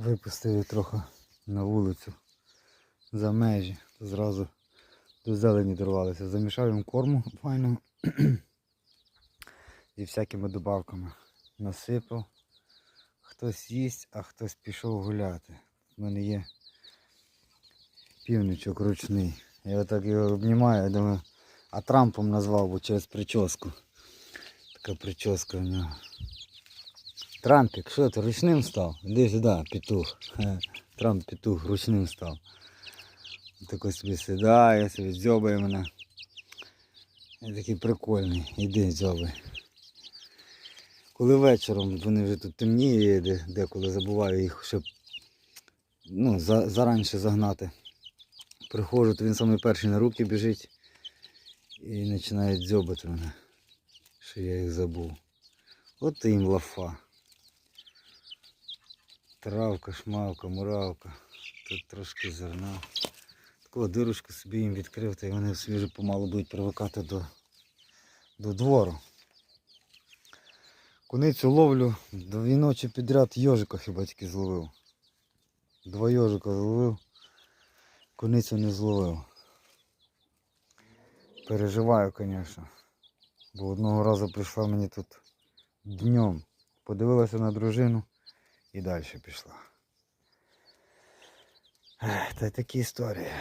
Випустив їх трохи на вулицю за межі. Зразу до зелені дорвалися. Замішав їм корму файно зі всякими добавками. Насипав. Хтось їсть, а хтось пішов гуляти. У мене є півничок ручний. Я отак його обнімаю, я думаю, а Трампом назвав, бо через прическу. Така прическа у нього. Трампік, що ти ручним став? Іди сюди, петух. Трамп петух ручним став. Такий собі сідає, собі дзьобає мене. Я такий прикольний, іди дзьобай. Коли вечором вони вже тут темніє, де, деколи забуваю їх, щоб ну, за, заранше загнати. Приходжу, то він самий перший на руки біжить і починає дзьобати мене, що я їх забув. От і їм лафа. Травка, шмавка, муравка. Тут трошки зерна. Таку дирочку собі їм відкрив, та й вони собі помалу будуть привикати до, до двору. Куницю ловлю дві ночі підряд йожика хіба тільки зловив. Два йожика зловив, куницю не зловив. Переживаю, звісно. Бо одного разу прийшла мені тут днем. Подивилася на дружину і далі пішла. Та й такі історії.